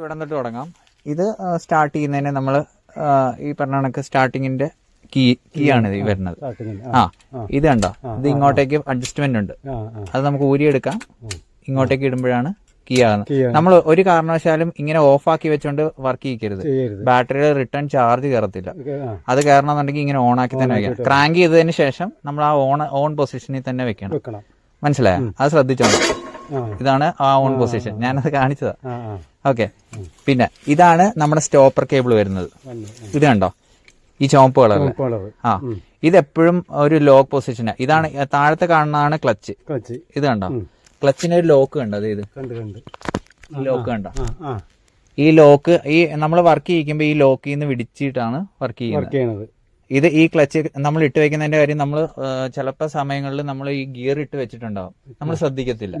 ഇവിടെ തൊട്ട് തുടങ്ങാം. ഇത് സ്റ്റാർട്ട് ചെയ്യുന്നതിന് നമ്മൾ ഈ പറഞ്ഞ കണക്ക് സ്റ്റാർട്ടിങ്ങിന്റെ കീ കീ ആണ് ഇത് വരുന്നത്. ആ ഇത് കണ്ടോ? ഇത് ഇങ്ങോട്ടേക്ക് അഡ്ജസ്റ്റ്മെന്റ് ഉണ്ട്. അത് നമുക്ക് ഊരിയെടുക്കാം. ഇങ്ങോട്ടേക്ക് ഇടുമ്പോഴാണ് കീ ആകുന്നത്. നമ്മൾ ഒരു കാരണവശാലും ഇങ്ങനെ ഓഫ് ആക്കി വെച്ചോണ്ട് വർക്ക് ചെയ്യിക്കരുത് ബാറ്ററിയുടെ റിട്ടേൺ ചാർജ് കയറത്തില്ല അത് കയറണമെന്നുണ്ടെങ്കിൽ ഇങ്ങനെ ഓൺ ആക്കി തന്നെ വെക്കണം. ക്രാങ്ക് ചെയ്തതിന് ശേഷം നമ്മൾ ആ ഓൺ ഓൺ പൊസിഷനിൽ തന്നെ വെക്കണം. മനസ്സിലായോ? അത് ശ്രദ്ധിച്ചോളൂ ഇതാണ് ആ ഓൺ പൊസിഷൻ ഞാനത് കാണിച്ചതാ. ഓക്കെ പിന്നെ ഇതാണ് നമ്മുടെ സ്റ്റോപ്പർ കേബിൾ വരുന്നത്. ഇത് കണ്ടോ? ഈ ചുവപ്പ് കളർ ആ. ഇത് എപ്പോഴും ഒരു ലോക്ക് പൊസിഷനാണ് ഇതാണ് താഴത്തെ കാണുന്നതാണ് ക്ലച്ച് ക്ലച്ച് ഇത് കണ്ടോ? ക്ലച്ചിന് ഒരു ലോക്ക് കണ്ടോ അത് ഇത്. ലോക്ക് കണ്ടോ. ഈ ലോക്ക് ഈ നമ്മൾ വർക്ക് ചെയ്യിക്കുമ്പോൾ ഈ ലോക്കിൽ നിന്ന് വിടിച്ചിട്ടാണ് വർക്ക് ചെയ്യുന്നത്. ഇത് ഈ ക്ലച്ച് നമ്മൾ ഇട്ട് വെക്കുന്നതിന്റെ കാര്യം നമ്മൾ ചിലപ്പോൾ സമയങ്ങളിൽ നമ്മൾ ഈ ഗിയർ ഇട്ട് വെച്ചിട്ടുണ്ടാവും. നമ്മൾ ശ്രദ്ധിക്കത്തില്ല.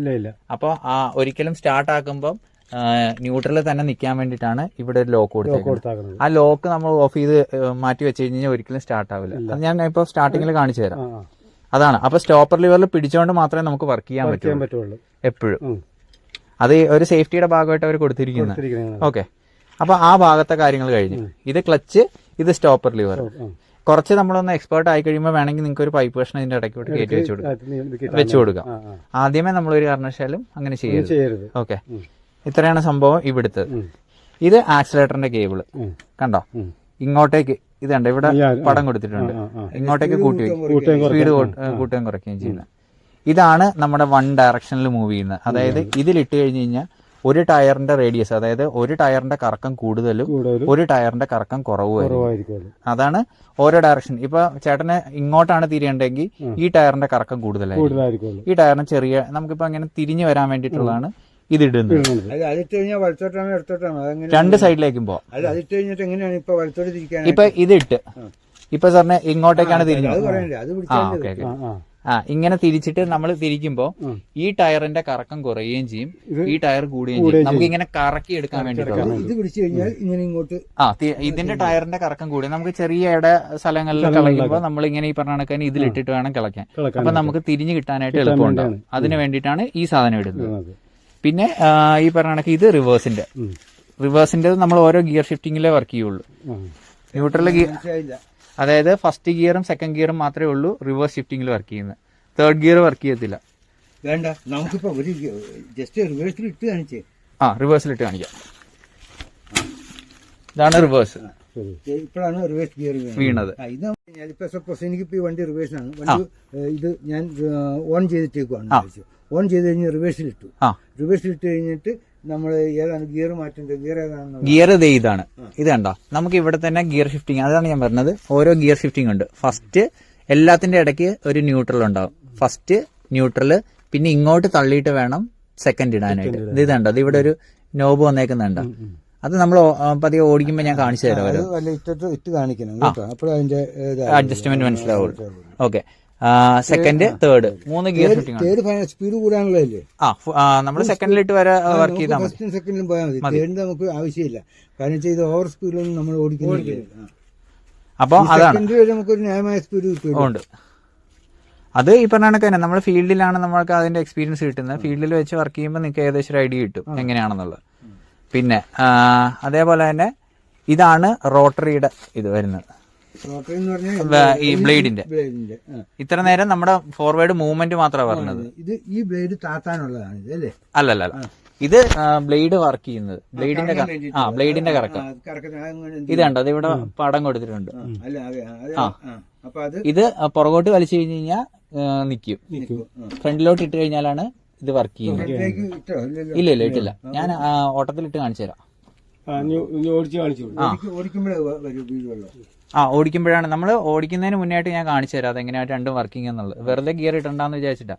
അപ്പോൾ ആ ഒരിക്കലും സ്റ്റാർട്ട് ആക്കുമ്പോൾ ന്യൂട്രലിൽ തന്നെ നിൽക്കാൻ വേണ്ടിയിട്ടാണ് ഇവിടെ ഒരു ലോക്ക് കൊടുത്തത് ആ ലോക്ക് നമ്മൾ ഓഫ് ചെയ്ത് മാറ്റി വെച്ച് കഴിഞ്ഞാൽ ഒരിക്കലും സ്റ്റാർട്ട് ആവില്ല. അത് ഞാൻ ഇപ്പോൾ സ്റ്റാർട്ടിങ്ങിൽ കാണിച്ചു തരാം. അതാണ്. അപ്പൊ സ്റ്റോപ്പർ ലിവറിൽ പിടിച്ചുകൊണ്ട് മാത്രമേ നമുക്ക് വർക്ക് ചെയ്യാൻ പറ്റുള്ളൂ. എപ്പോഴും. അത് ഒരു സേഫ്റ്റിയുടെ ഭാഗമായിട്ട് അവർ കൊടുത്തിരിക്കുന്നത് ഓക്കെ അപ്പൊ ആ ഭാഗത്തെ കാര്യങ്ങൾ കഴിഞ്ഞു. ഇത് ക്ലച്ച് ഇത് സ്റ്റോപ്പർ ലിവർ. കുറച്ച് നമ്മളൊന്ന് എക്സ്പേർട്ട് ആയി കഴിയുമ്പോൾ വേണമെങ്കിൽ നിങ്ങൾക്ക് ഒരു പൈപ്പ് കഷ്ണം ഇതിന്റെ ഇടയ്ക്കോട്ട് കയറ്റി വെച്ച് കൊടുക്കാം. വെച്ചു കൊടുക്കാം. ആദ്യമേ നമ്മൾ ഒരു കാരണവശാലും അങ്ങനെ ചെയ്യരുത്. ചെയ്യരുത്. ഓക്കെ. ഇത്രയാണ് സംഭവം ഇവിടുത്തെ. ഇത് ആക്സിലേറ്ററിന്റെ കേബിൾ. കണ്ടോ. ഇങ്ങോട്ടേക്ക് ഇത് കണ്ടോ? ഇവിടെ പടം കൊടുത്തിട്ടുണ്ട്. ഇങ്ങോട്ടേക്ക് കൂട്ടി സ്പീഡ് കൂട്ടുകയും കുറയ്ക്കുകയും ചെയ്യുന്നത്. ഇതാണ് നമ്മുടെ വൺ ഡയറക്ഷനിൽ മൂവ് ചെയ്യുന്നത്. അതായത് ഇതിലിട്ട് കഴിഞ്ഞ് കഴിഞ്ഞാൽ ഒരു ടയറിന്റെ റേഡിയസ് അതായത് ഒരു ടയറിന്റെ കറക്കം കൂടുതലും ഒരു ടയറിന്റെ കറക്കം കുറവുമായിരിക്കും. അതാണ് ഓരോ ഡയറക്ഷൻ ഇപ്പൊ ചേട്ടന് ഇങ്ങോട്ടാണ് തിരിയേണ്ടെങ്കിൽ ഈ ടയറിന്റെ കറക്കം കൂടുതലായിരിക്കും. ഈ ടയറിന് ചെറിയ നമുക്കിപ്പോ അങ്ങനെ തിരിഞ്ഞു വരാൻ വേണ്ടിയിട്ടുള്ളതാണ് ഇത് ഇടുന്നത്. രണ്ട് സൈഡിലേക്കും പോവാം. അത് അതിട്ട് കഴിഞ്ഞിട്ട് എങ്ങനെയാണ് ഇപ്പൊ ഇതിട്ട് ഇപ്പൊ ഇത് ഇട്ട്. ഇപ്പൊ സാറിന് ഇങ്ങോട്ടേക്കാണ് തിരിഞ്ഞത്. ആ ഇങ്ങനെ തിരിച്ചിട്ട് നമ്മൾ തിരിക്കുമ്പോ ഈ ടയറിന്റെ കറക്കം കുറയുകയും ചെയ്യും. ഈ ടയർ കൂടുകയും ചെയ്യും. നമുക്ക് ഇങ്ങനെ കറക്കി എടുക്കാൻ വേണ്ടിയിട്ടുള്ളത് ഇത് പിടിച്ചു കഴിഞ്ഞാൽ ഇങ്ങനെ ഇങ്ങോട്ട് ആ ഇതിന്റെ ടയറിന്റെ കറക്കം കൂടി. നമുക്ക് ചെറിയ ഇട സ്ഥലങ്ങളിൽ കളയുമ്പോൾ നമ്മൾ ഇങ്ങനെ ഈ പറഞ്ഞ കണക്കാൻ ഇതിലിട്ടിട്ട് വേണം കളക്കാൻ അപ്പൊ നമുക്ക് തിരിഞ്ഞു കിട്ടാനായിട്ട് എളുപ്പമുണ്ടാവും അതിന് വേണ്ടിയിട്ടാണ് ഈ സാധനം ഇടുന്നത്. പിന്നെ ഈ പറഞ്ഞ കണക്ക് ഇത് റിവേഴ്സിന്റെ. റിവേഴ്സിന്റെ നമ്മൾ ഓരോ ഗിയർ ഷിഫ്റ്റിങ്ങിലേ വർക്ക് ചെയ്യുള്ളൂ. ന്യൂട്രൽ ഗിയർ അതായത് ഫസ്റ്റ് ഗിയറും സെക്കൻഡ് ഗിയറും മാത്രമേ ഉള്ളൂ റിവേഴ്സ് ഷിഫ്റ്റിംഗിൽ വർക്ക് ചെയ്യുന്നത് തേർഡ് ഗിയർ വർക്ക് ചെയ്യത്തില്ല. വേണ്ട നമുക്കിപ്പോ ഒരു ജസ്റ്റ് റിവേഴ്സിൽ ഇട്ട് കാണിച്ചേ. ആ റിവേഴ്സിൽ ഇട്ട് കാണിക്കാം. ഇതാണ് റിവേഴ്സ് ഇപ്പോഴാണ് റിവേഴ്സ് ഗിയർ വീണത്. ഇത് ഇപ്പൊ സപ്പോസ് എനിക്കിപ്പോ ഈ വണ്ടി റിവേഴ്സ് ആണ്. വണ്ടി ഇത് ഞാൻ ഓൺ ചെയ്തിട്ടേക്കുവാണ്. ഓൺ ചെയ്ത് കഴിഞ്ഞ് റിവേഴ്സിൽ ഇട്ടു. റിവേഴ്സിൽ ഇട്ട് കഴിഞ്ഞിട്ട് നമ്മൾ ഏതാണ് ഗിയർ മാറ്റേണ്ടത്? ഗിയർ ഏതാണ് ഗിയർ ദേ ഇതാണ്. ഇത് കണ്ടോ? നമുക്ക് ഇവിടെ തന്നെ ഗിയർ ഷിഫ്റ്റിംഗ് അതാണ് ഞാൻ പറഞ്ഞത്. ഓരോ ഗിയർ ഷിഫ്റ്റിംഗ് ഉണ്ട്. ഫസ്റ്റ് എല്ലാത്തിന്റെ ഇടയ്ക്ക് ഒരു ന്യൂട്രൽ ഉണ്ടാവും. ഫസ്റ്റ് ന്യൂട്രൽ പിന്നെ ഇങ്ങോട്ട് തള്ളിയിട്ട് വേണം സെക്കൻഡ് ഇടാനായിട്ട്. ഇത് ഇതുണ്ടോ അത് ഇവിടെ ഒരു നോബ് വന്നേക്കുന്നുണ്ടോ. അത് നമ്മൾ പതിയെ ഓടിക്കുമ്പോൾ ഞാൻ കാണിച്ചു തരാം വല്ല ഇട്ടിട്ട് ഇട്ട് കാണിക്കണം കേട്ടോ. അപ്പോഴതിന്റെ അഡ്ജസ്റ്റ്മെന്റ് മനസ്സിലാവുള്ളൂ. ഓക്കെ സെക്കൻഡ് തേർഡ് മൂന്ന് ഗിയർ തേർഡ് ഫൈനൽ സ്പീഡ് കൂടാനുള്ളതല്ലേ? ആ നമ്മൾ സെക്കൻഡിലിട്ട് വരെ വർക്ക് ചെയ്താൽ മതി. സെക്കൻഡിൽ സെക്കൻഡിലും പോയാൽ മതി. തേർഡ് നമുക്ക് ആവശ്യമില്ല. കാരണം ചെയ്ത് ഇത് ഓവർ സ്പീഡിലൊന്നും നമ്മൾ ഓടിക്കുന്നില്ല. അപ്പോൾ അതാണ്. നമുക്കൊരു ന്യായമായ സ്പീഡ് കിട്ടും ഉണ്ട്. അത് ഈ പറഞ്ഞ കണക്ക് തന്നെ. നമ്മൾ ഫീൽഡിലാണ് നമ്മൾക്ക് അതിന്റെ എക്സ്പീരിയൻസ് കിട്ടുന്നത്. ഫീൽഡിൽ വെച്ച് വർക്ക് ചെയ്യുമ്പോൾ നിങ്ങൾക്ക് ഏകദേശം ഒരു ഐഡിയ കിട്ടും എങ്ങനെയാണെന്നുള്ളത്. പിന്നെ അതേപോലെ തന്നെ ഇതാണ് റോട്ടറിയുടെ ഇത് വരുന്നത്. ഈ ബ്ലേഡിന്റെ. ഇത്ര നേരം നമ്മുടെ ഫോർവേഡ് മൂവ്മെന്റ് മാത്രമാണ് പറഞ്ഞത്. ഇത് ഈ ബ്ലേഡ് താത്താനുള്ളതാണ് ഇത് അല്ലേ? അല്ലല്ല അല്ല ഇത് ബ്ലേഡ് വർക്ക് ചെയ്യുന്നത്. ബ്ലേഡിന്റെ ആ ബ്ലേഡിന്റെ കറക്കം. ഇത് കണ്ടോ? അത് ഇവിടെ പടം കൊടുത്തിട്ടുണ്ട്. ഇത് പുറകോട്ട് വലിച്ചു കഴിഞ്ഞു കഴിഞ്ഞാൽ നിൽക്കും നിൽക്കും. ഫ്രണ്ടിലോട്ട് ഇട്ട് കഴിഞ്ഞാലാണ് ഇത് വർക്ക് ചെയ്യുന്നത്. ഇല്ല ഇല്ല ഇട്ടില്ല. ഞാൻ ഓട്ടത്തിൽ ഇട്ട് കാണിച്ചു തരാം. ഓടിച്ച് കാണിച്ചു ഓടിക്കുമ്പോഴേ ആ ഓടിക്കുമ്പോഴാണ്. നമ്മൾ ഓടിക്കുന്നതിന് മുന്നേ ഞാൻ കാണിച്ചു തരാം. അതെങ്ങനെയാണ് രണ്ടും വർക്കിംഗ് എന്നുള്ളത്. വെറുതെ ഗിയർ ഇട്ടുണ്ടാന്ന് വിചാരിച്ചിട്ടാ.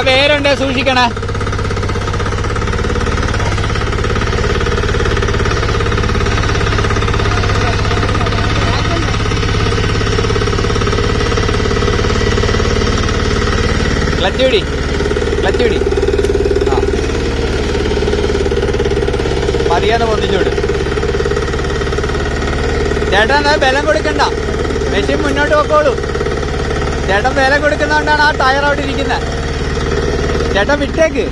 ഇവിടെ വേരുണ്ട് സൂക്ഷിക്കണേ. ക്ലച്ച് പിടി ക്ലച്ച് പിടി. ആ. മതിയാന്ന് പൊന്നിച്ചോട് ചേട്ടൻ എന്നാൽ ബലം കൊടുക്കണ്ട. മെഷീൻ മുന്നോട്ട് വെക്കോളൂ ചേട്ടൻ ബലം കൊടുക്കുന്നതുകൊണ്ടാണ് ആ ടയർ അവിടെ ഇരിക്കുന്നത് ചേട്ടൻ വിട്ടേക്ക്.